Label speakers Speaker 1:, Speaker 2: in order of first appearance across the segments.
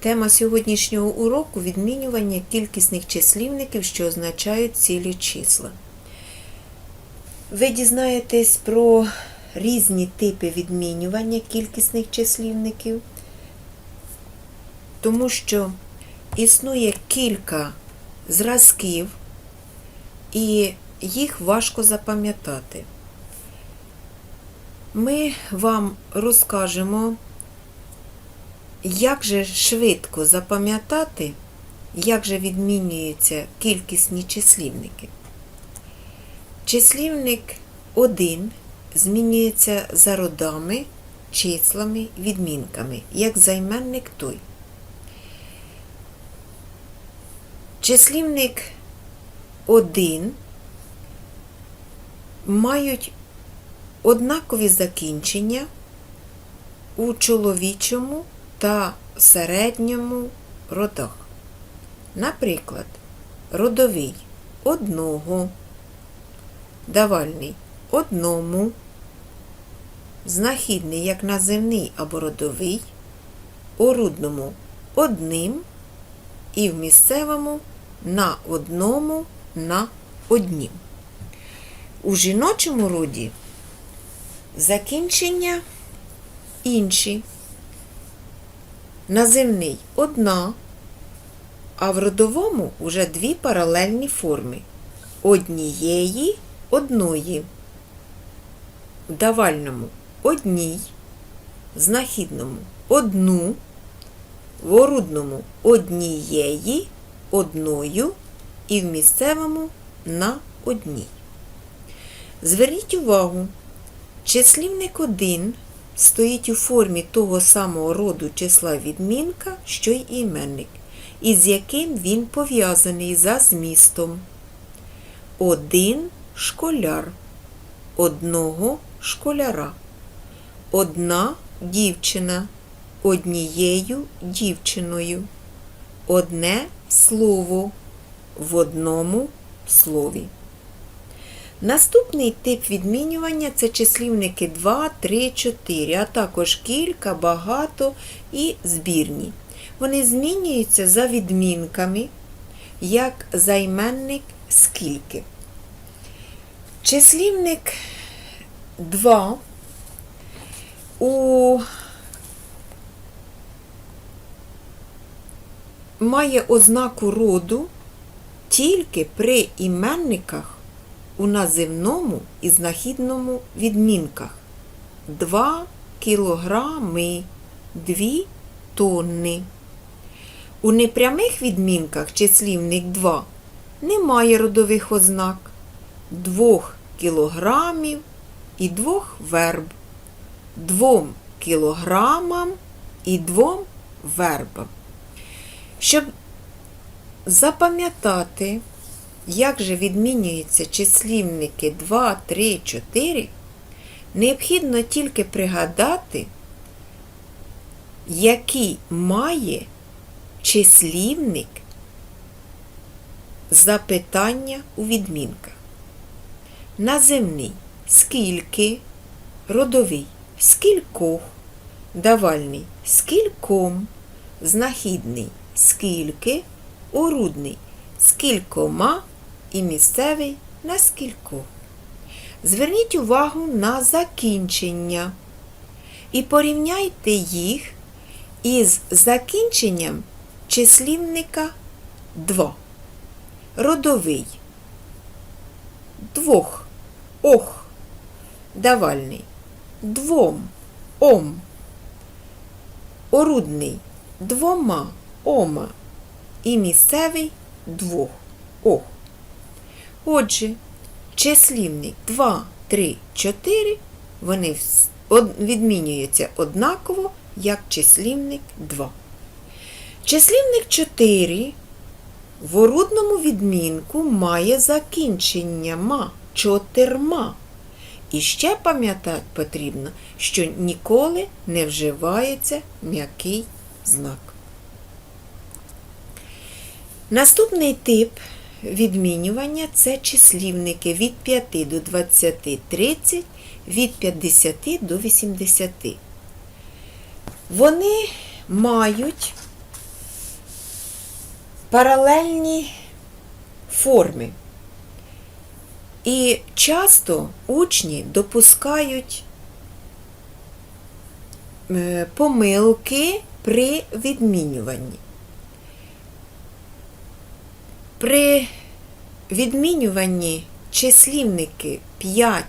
Speaker 1: Тема сьогоднішнього уроку відмінювання кількісних числівників, що означають цілі числа. Ви дізнаєтесь про різні типи відмінювання кількісних числівників, тому що існує кілька зразків, і їх важко запам'ятати. Ми вам розкажемо, як же швидко запам'ятати, як же відмінюються кількісні числівники. Числівник 1 змінюється за родами, числами, відмінками, як займенник той. Числівник 1 мають однакові закінчення у чоловічому та середньому родах. Наприклад, родовий одного, давальний одному, знахідний як наземний або родовий, орудному одним і в місцевому на одному на однім. У жіночому роді закінчення інші. Наземний одна, а в родовому уже дві паралельні форми однієї одної. В давальному одній, знахідному одну, в орудному однієї, одною і в місцевому на одній. Зверніть увагу, числівник 1 стоїть у формі того самого роду числа відмінка, що й іменник, із яким він пов'язаний за змістом. Один школяр, одного школяра, одна дівчина, однією дівчиною, одне слово. В одному слові. Наступний тип відмінювання це числівники 2, 3, 4, а також кілька, багато і збірні. Вони змінюються за відмінками, як займенник скільки. Числівник 2 у має ознаку роду тільки при іменниках у називному і знахідному відмінках 2 кілограми, 2 тонни. У непрямих відмінках числівник 2 немає родових ознак 2 кілограмів і 2 верб, 2 кілограмам і 2 вербам. Щоб запам'ятати як же відмінюються числівники 2, 3, 4, необхідно тільки пригадати, який має числівник запитання у відмінках. Наземний скільки, родовий скількох, давальний скільком, знахідний скільки, орудний скількома і місцевий на скількох. Зверніть увагу на закінчення і порівняйте їх із закінченням числівника 2. Родовий. Двох. Ох. Давальний. Двом. Ом. Орудний. Двома. Ома. І місцевий двох. Ох. Отже, числівник 2, 3, 4, вони відмінюються однаково, як числівник 2. Числівник 4 в орудному відмінку має закінчення ма чотирма. І ще пам'ятати потрібно, що ніколи не вживається м'який знак. Наступний тип відмінювання це числівники від 5 до 20, 30, від 50 до 80. Вони мають паралельні форми. І часто учні допускають е, помилки при відмінюванні. При відмінюванні числівники 5,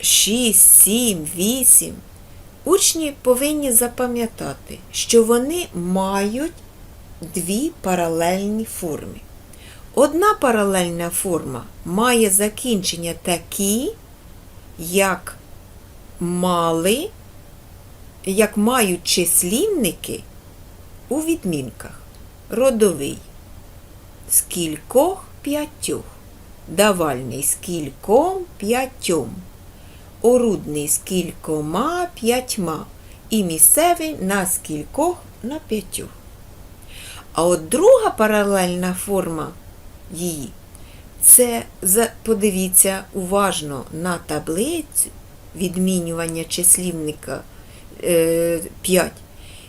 Speaker 1: 6, 7, 8 учні повинні запам'ятати, що вони мають дві паралельні форми. Одна паралельна форма має закінчення такі, як мали, як мають числівники у відмінках. Родовий з кількох п'ятьох, давальний з кільком п'ятьом, орудний з кількома п'ятьма і місцевий на скількох на п'ятьох. А от друга паралельна форма її це подивіться уважно на таблицю відмінювання числівника е, 5.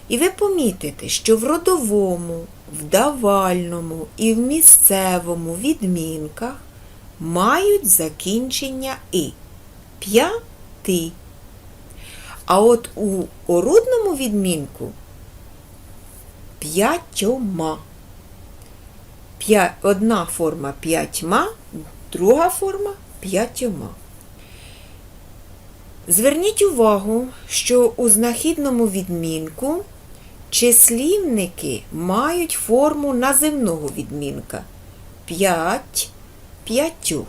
Speaker 1: І ви помітите, що в родовому, в давальному і в місцевому відмінках мають закінчення і п'яти. А от у орудному відмінку п'ятьома. П'я... Одна форма п'ятьма, друга форма п'ятьома. Зверніть увагу, що у знахідному відмінку числівники мають форму називного відмінка п'ять п'ятьох.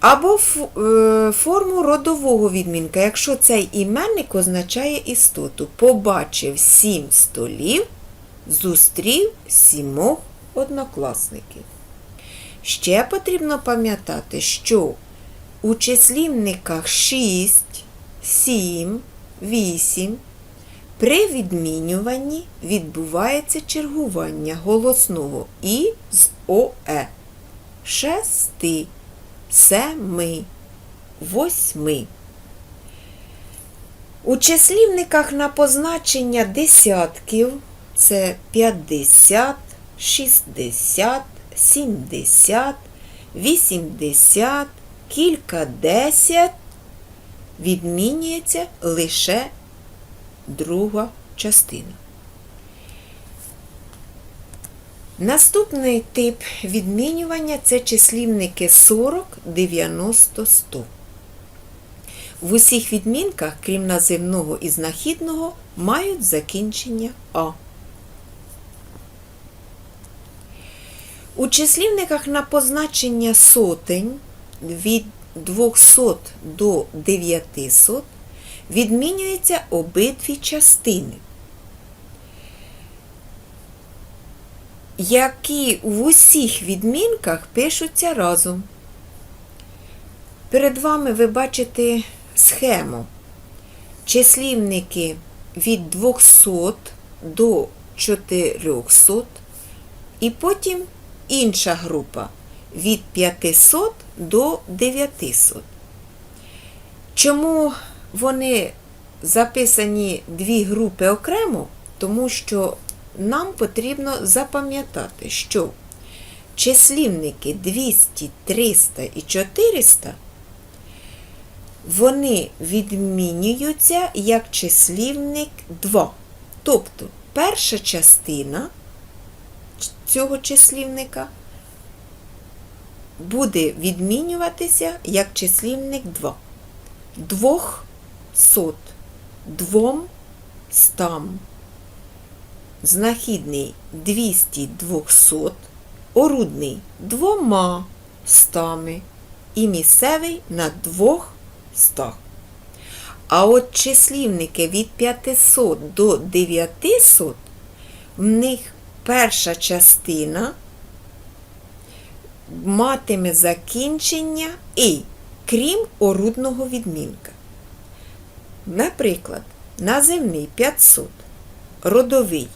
Speaker 1: Або е, форму родового відмінка, якщо цей іменник означає істоту. Побачив сім столів, зустрів сімох однокласників. Ще потрібно пам'ятати, що у числівниках 6, 7, 8 при відмінюванні відбувається чергування голосного і з ОЕ. Шести, семи, восьми. У числівниках на позначення десятків це 50, 60, 70, 80, кількадесят відмінюється лише друга частина. Наступний тип відмінювання це числівники 40, 90, 100. В усіх відмінках, крім називного і знахідного, мають закінчення А. У числівниках на позначення сотень від 200 до 900 відмінюються обидві частини, які в усіх відмінках пишуться разом. Перед вами ви бачите схему. Числівники від 200 до 400 і потім інша група від 500 до 900. Чому вони записані дві групи окремо? Тому що нам потрібно запам'ятати, що числівники 200, 300 і 400 вони відмінюються як числівник 2. Тобто перша частина цього числівника буде відмінюватися як числівник 2. Двох сот, двом стам. Знахідний 200 двохсот, орудний двома стами і місцевий на двох стах. А от числівники від 500 до 900 в них перша частина матиме закінчення і, крім орудного відмінка. Наприклад, наземний 500, родовий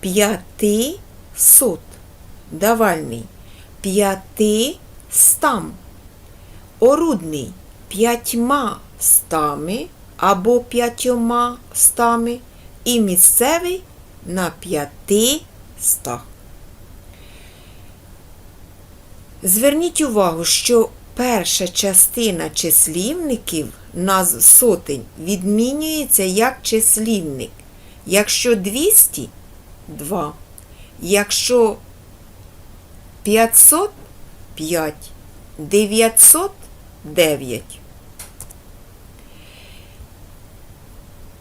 Speaker 1: 500, давальний 500, орудний п'ятьма стами або п'ятьома стами і місцевий на п'яти стах. Зверніть увагу, що перша частина числівників назв сотень відмінюється як числівник. Якщо 200 – 2. Якщо 500 – 5. 900 – 9.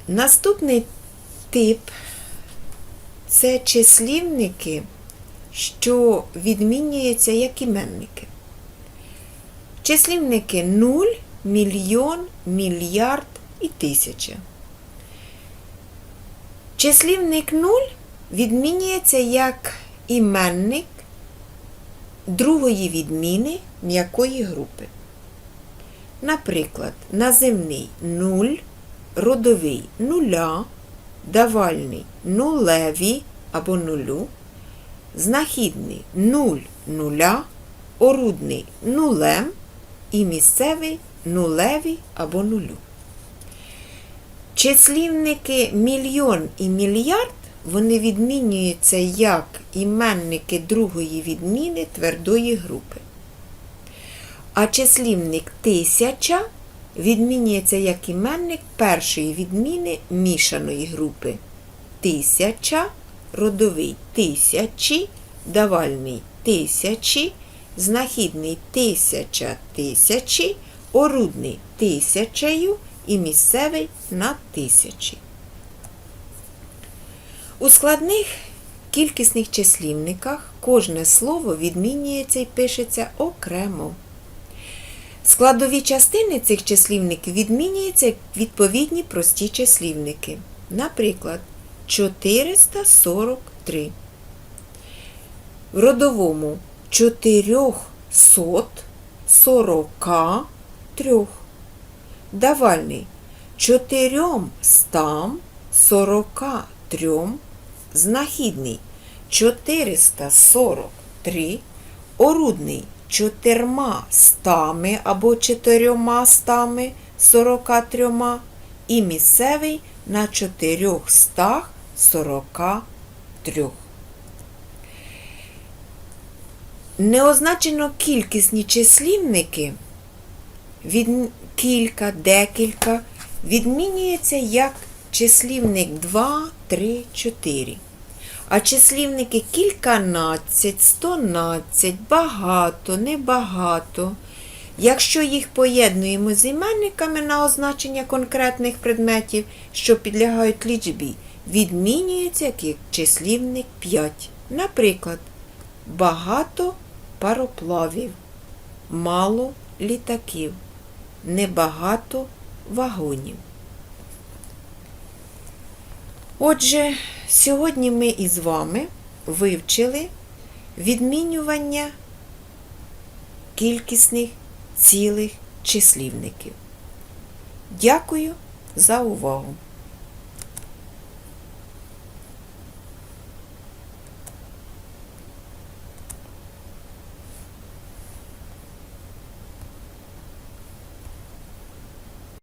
Speaker 1: Наступний тип це числівники, що відмінюються як іменники. Числівники 0, мільйон, мільярд і тисяча. Числівник 0 відмінюється як іменник другої відміни м'якої групи. Наприклад, наземний 0, родовий нуля, давальний нулеві або нулю, знахідний 0 нуля, орудний нулем і місцевий нулеві або нулю. Числівники мільйон і мільярд вони відмінюються як іменники другої відміни твердої групи. А числівник тисяча відмінюється як іменник першої відміни мішаної групи. Тисяча, родовий тисячі, давальний тисячі, знахідний тисяча тисячі, орудний тисячею і місцевий на тисячі. У складних кількісних числівниках кожне слово відмінюється і пишеться окремо. Складові частини цих числівників відмінюються як відповідні прості числівники. Наприклад, 443. В родовому 443. Давальний 443. Знахідний 443. Орудний чотирма стами або чотирьома стами 43 і місцевий на 443. Неозначено кількісні числівники від кілька, декілька відмінюється як числівник 2, 3, 4. А числівники кільканадцять, стонадцять, багато, небагато. Якщо їх поєднуємо з іменниками на означення конкретних предметів, що підлягають лічбі, відмінюється як числівник 5. Наприклад, багато пароплавів, мало літаків, небагато вагонів. Отже, сьогодні ми із вами вивчили відмінювання кількісних цілих числівників. Дякую за увагу!